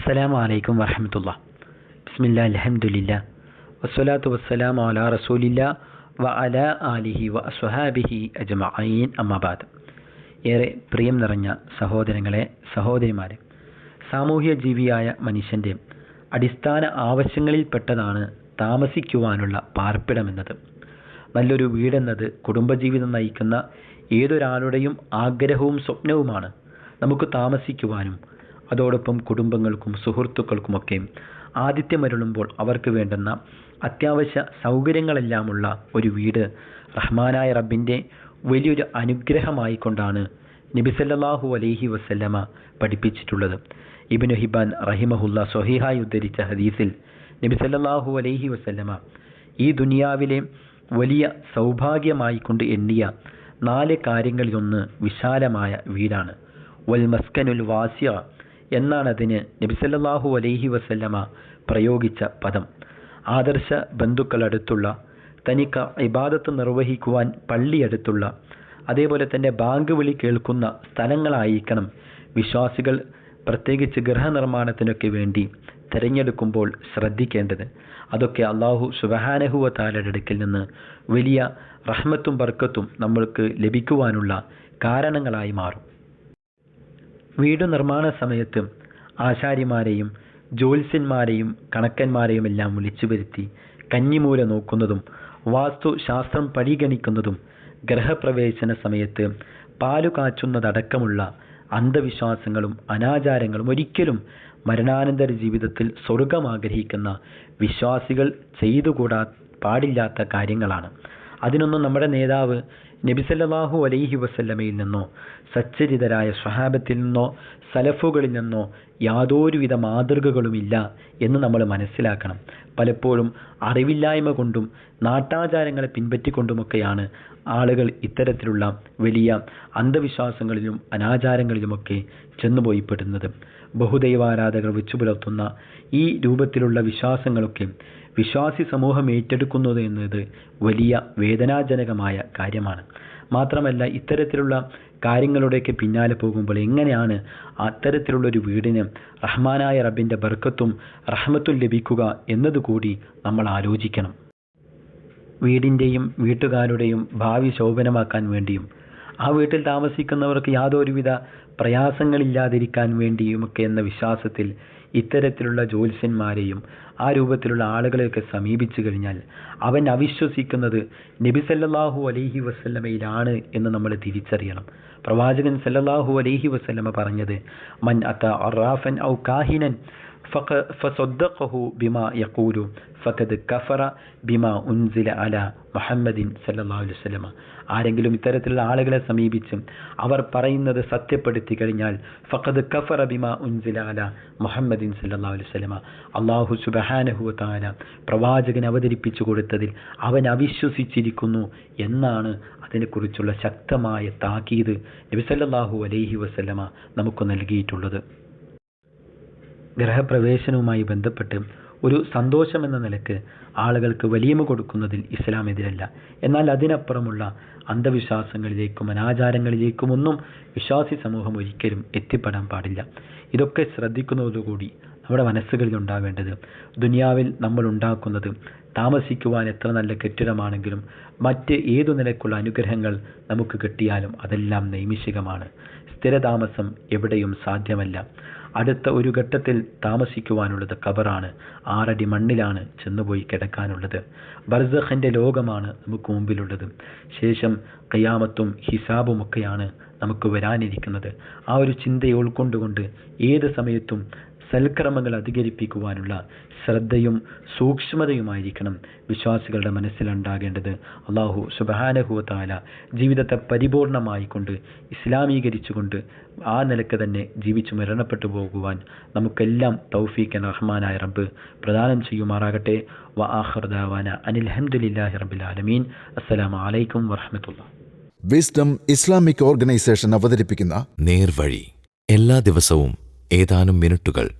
അസ്സലാമു അലൈക്കും വറഹമത്തുള്ള ബിസ്മില്ല അലഹമുല്ല വസ്സലാത്തു വസ്സലാം അല റസൂലില്ല വ അല ആലിഹി വ അസ്വഹാബിഹി അജ്മഈൻ അമ്മാബാദ് ഏറെ പ്രിയം നിറഞ്ഞ സഹോദരങ്ങളെ സഹോദരിമാരെ സാമൂഹ്യ ജീവിയായ മനുഷ്യന്റെ അടിസ്ഥാന ആവശ്യങ്ങളിൽപ്പെട്ടതാണ് താമസിക്കുവാനുള്ള പാർപ്പിടമെന്നത് നല്ലൊരു വീടെന്നത് കുടുംബജീവിതം നയിക്കുന്ന ഏതൊരാളുടെയും ആഗ്രഹവും സ്വപ്നവുമാണ് നമുക്ക് താമസിക്കുവാനും അതോടൊപ്പം കുടുംബങ്ങൾക്കും സുഹൃത്തുക്കൾക്കുമൊക്കെ ആതിഥ്യമരുളുമ്പോൾ അവർക്ക് വേണ്ടുന്ന അത്യാവശ്യ സൗകര്യങ്ങളെല്ലാമുള്ള ഒരു വീട് റഹ്മാനായ റബ്ബിന്റെ വലിയൊരു അനുഗ്രഹമായി കൊണ്ടാണ് നബി സല്ലല്ലാഹു അലൈഹി വസല്ലമ പഠിപ്പിച്ചിട്ടുള്ളത്. ഇബ്നു ഹിബാൻ റഹിമഹുല്ല സ്വഹീഹായി ഉദ്ധരിച്ച ഹദീസിൽ നബിസല്ലാഹു അലൈഹി വസല്ലമ ഈ ദുനിയാവിലെ വലിയ സൗഭാഗ്യമായി കൊണ്ട് എണ്ണിയ നാല് കാര്യങ്ങളിലൊന്ന് വിശാലമായ വീടാണ്. വൽ മസ്കനുൽ വാസ്യ എന്നാണ് നബി നബിസല്ലാഹു അലൈഹി വസല്ലമ പ്രയോഗിച്ച പദം. ആദർശ ബന്ധുക്കളടുത്തുള്ള തനിക്ക് ഇബാദത്ത് നിർവഹിക്കുവാൻ പള്ളിയടുത്തുള്ള അതേപോലെ തന്നെ ബാങ്ക് വിളി കേൾക്കുന്ന സ്ഥലങ്ങളായിരിക്കണം വിശ്വാസികൾ പ്രത്യേകിച്ച് ഗൃഹനിർമ്മാണത്തിനൊക്കെ വേണ്ടി തിരഞ്ഞെടുക്കുമ്പോൾ ശ്രദ്ധിക്കേണ്ടത്. അതൊക്കെ അള്ളാഹു സുബഹാനഹുവ താലയുടെ അടുക്കിൽ നിന്ന് വലിയ റഹ്മത്തും ബർക്കത്തും നമ്മൾക്ക് ലഭിക്കുവാനുള്ള കാരണങ്ങളായി മാറും. വീട് നിർമ്മാണ സമയത്ത് ആശാരിമാരെയും ജ്യോത്സ്യന്മാരെയും കണക്കന്മാരെയും എല്ലാം വിളിച്ചു വരുത്തി കഞ്ഞിമൂല നോക്കുന്നതും വാസ്തു ശാസ്ത്രം പരിഗണിക്കുന്നതും ഗ്രഹപ്രവേശന സമയത്ത് പാലു കാച്ചുന്നതടക്കമുള്ള അന്ധവിശ്വാസങ്ങളും അനാചാരങ്ങളും ഒരിക്കലും മരണാനന്തര ജീവിതത്തിൽ സ്വർഗം ആഗ്രഹിക്കുന്ന വിശ്വാസികൾ ചെയ്തുകൂടാ പാടില്ലാത്ത കാര്യങ്ങളാണ്. അതിനൊന്നും നമ്മുടെ നേതാവ് നബിസല്ലാഹു അലൈഹി വസല്ലമയിൽ നിന്നോ സച്ചരിതരായ സ്വഹാബത്തിൽ നിന്നോ സലഫുകളിൽ നിന്നോ യാതൊരുവിധ മാതൃകകളുമില്ല എന്ന് നമ്മൾ മനസ്സിലാക്കണം. പലപ്പോഴും അറിവില്ലായ്മ കൊണ്ടും നാട്ടാചാരങ്ങളെ പിൻപറ്റിക്കൊണ്ടുമൊക്കെയാണ് ആളുകൾ ഇത്തരത്തിലുള്ള വലിയ അന്ധവിശ്വാസങ്ങളിലും അനാചാരങ്ങളിലുമൊക്കെ ചെന്നുപോയിപ്പെടുന്നത്. ബഹുദൈവാരാധകർ വെച്ചു പുലർത്തുന്ന ഈ രൂപത്തിലുള്ള വിശ്വാസങ്ങളൊക്കെ വിശ്വാസി സമൂഹം ഏറ്റെടുക്കുന്നത് എന്നത് വലിയ വേദനാജനകമായ കാര്യമാണ്. മാത്രമല്ല ഇത്തരത്തിലുള്ള കാര്യങ്ങളുടെയൊക്കെ പിന്നാലെ പോകുമ്പോൾ എങ്ങനെയാണ് അത്തരത്തിലുള്ളൊരു വീടിന് റഹ്മാനായ റബ്ബിന്റെ ബർക്കത്തും റഹ്മത്തും ലഭിക്കുക എന്നതുകൂടി നമ്മൾ ആലോചിക്കണം. വീടിന്റെയും വീട്ടുകാരുടെയും ഭാവി ശോഭനമാക്കാൻ വേണ്ടിയും ആ വീട്ടിൽ താമസിക്കുന്നവർക്ക് യാതൊരുവിധ പ്രയാസങ്ങളില്ലാതിരിക്കാൻ വേണ്ടിയുമൊക്കെ എന്ന വിശ്വാസത്തിൽ ഇത്തരത്തിലുള്ള ജ്യോത്സ്യന്മാരെയും ആ രൂപത്തിലുള്ള ആളുകളെയൊക്കെ സമീപിച്ചു കഴിഞ്ഞാൽ അവൻ അവിശ്വസിക്കുന്നത് നബി സല്ലാഹു അലൈഹി വസ്ലമയിലാണ് എന്ന് നമ്മൾ തിരിച്ചറിയണം. പ്രവാചകൻ സല്ലല്ലാഹു അലൈഹി വസല്ലമ പറഞ്ഞത് മൻ അത്ത അറാഫൻ ഔ കാഹിനൻ ഫസദ്ദഖഹു ബിമാ യഖൂലു ഫഖദ് കഫറ ബിമാ ഉൻസില അല മുഹമ്മദിൻ സല്ലല്ലാഹു അലൈഹി വസല്ലമ ആരെങ്കിലും ഇത്തരത്തിലുള്ള ആളുകളെ സമീപിച്ച് അവർ പറയുന്നത് സത്യപ്പെടുത്തി കഴിഞ്ഞാൽ ഫഖദ് കഫറ ബിമാ ഉൻസില അല മുഹമ്മദിൻ സല്ലാ അലൈഹി വസല്ലമ. അല്ലാഹു സുബ്ഹാനഹു വ പ്രവാചകൻ അവതരിപ്പിച്ചു കൊടുത്തതിൽ അവൻ അവിശ്വസിച്ചിരിക്കുന്നു എന്നാണ് അതിനെക്കുറിച്ചുള്ള ശക്തമായ താക്കീത് നബി സല്ലല്ലാഹു അലൈഹി വസ്ലമ നമുക്ക് നൽകിയിട്ടുള്ളത്. ഗ്രഹപ്രവേശനവുമായി ബന്ധപ്പെട്ട് ഒരു സന്തോഷം എന്ന നിലയ്ക്ക് ആളുകൾക്ക് വലിയമ കൊടുക്കുന്നതിൽ ഇസ്ലാം എതിരല്ല എന്നാൽ അതിനപ്പുറമുള്ള അന്ധവിശ്വാസങ്ങളിലേക്കും അനാചാരങ്ങളിലേക്കും ഒന്നും വിശ്വാസി സമൂഹം ഒരിക്കലും എത്തിപ്പെടാൻ പാടില്ല. ഇതൊക്കെ ശ്രദ്ധിക്കുന്നതോടുകൂടി നമ്മുടെ മനസ്സുകളിൽ ഉണ്ടാവേണ്ടത്. ദുനിയാവിൽ നമ്മൾ ഉണ്ടാക്കുന്നത് താമസിക്കുവാൻ എത്ര നല്ല കെട്ടിടമാണെങ്കിലും മറ്റ് ഏതു നിലക്കുള്ള അനുഗ്രഹങ്ങൾ നമുക്ക് കിട്ടിയാലും അതെല്ലാം നൈമിഷികമാണ്. സ്ഥിരതാമസം എവിടെയും സാധ്യമല്ല. അടുത്ത ഒരു ഘട്ടത്തിൽ താമസിക്കുവാനുള്ളത് കബറാണ് ആറടി മണ്ണിലാണ് ചെന്നുപോയി കിടക്കാനുള്ളത്. ബർസഖിന്റെ ലോകമാണ് നമുക്ക് മുമ്പിലുള്ളത്. ശേഷം കയ്യാമത്തും ഹിസാബുമൊക്കെയാണ് നമുക്ക് വരാനിരിക്കുന്നത്. ആ ഒരു ചിന്തയെ ഉൾക്കൊണ്ടുകൊണ്ട് ഏത് സമയത്തും സൽക്രമങ്ങൾ അധികരിപ്പിക്കുവാനുള്ള ശ്രദ്ധയും സൂക്ഷ്മതയുമായിരിക്കണം വിശ്വാസികളുടെ മനസ്സിലുണ്ടാകേണ്ടത്. അള്ളാഹു സുബഹാനഹുവത്താല ജീവിതത്തെ പരിപൂർണമായിക്കൊണ്ട് ഇസ്ലാമീകരിച്ചുകൊണ്ട് ആ നിലയ്ക്ക് തന്നെ ജീവിച്ചു മരണപ്പെട്ടു പോകുവാൻ നമുക്കെല്ലാം തൗഫീഖൻ റഹ്മാനായ റബ്ബ് പ്രദാനം ചെയ്യുമാറാകട്ടെ. വ ആഹർദാവാന അനിൽഹമുല്ലാഹി റബ്ബിൽ ആലമീൻ. അസ്സലാമു വലൈക്കും വറഹമത്തുള്ള. വിസ്ഡം ഇസ്ലാമിക് ഓർഗനൈസേഷൻ അവതരിപ്പിക്കുന്ന നേർവഴി എല്ലാ ദിവസവും ഏതാനും മിനിറ്റുകൾ